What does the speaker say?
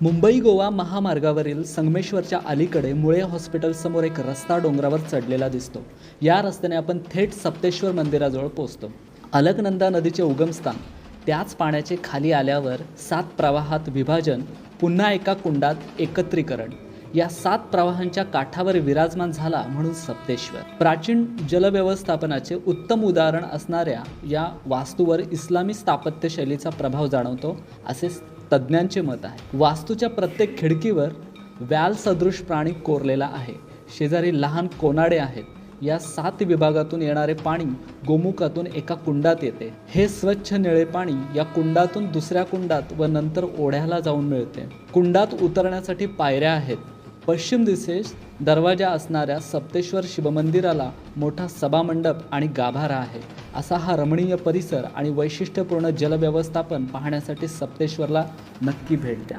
मुंबई गोवा महामार्गावरील संगमेश्वरच्या अलीकडे मुळे हॉस्पिटलसमोर एक रस्ता डोंगरावर चढलेला दिसतो. या रस्त्याने आपण थेट सप्तेश्वर मंदिराजवळ पोहोचतो. अलकनंदा नदीचे उगमस्थान त्याच पाण्याचे खाली आल्यावर सात प्रवाहात विभाजन पुन्हा एका कुंडात एकत्रीकरण. या सात प्रवाहांच्या काठावर विराजमान झाला म्हणून सप्तेश्वर. प्राचीन जलव्यवस्थापनाचे उत्तम उदाहरण असणाऱ्या या वास्तूवर इस्लामी स्थापत्य शैलीचा प्रभाव जाणवतो असे तज्ज्ञांचे मत आहे. वास्तूच्या प्रत्येक खिडकीवर व्याल सदृश प्राणी कोरलेला आहे. शेजारी लहान कोनाडे आहेत. या सात विभागातून येणारे पाणी गोमुखातून एका कुंडात येते. हे स्वच्छ निळे पाणी या कुंडातून दुसऱ्या कुंडात व नंतर ओढ्याला जाऊन मिळते. कुंडात उतरण्यासाठी पायऱ्या आहेत. पश्चिम दिशेस दरवाजा असणाऱ्या सप्तेश्वर शिवमंदिराला मोठा सभामंडप आणि गाभारा आहे. असा हा रमणीय परिसर आणि वैशिष्ट्यपूर्ण जलव्यवस्थापन पाहण्यासाठी सप्तेश्वरला नक्की भेट द्या.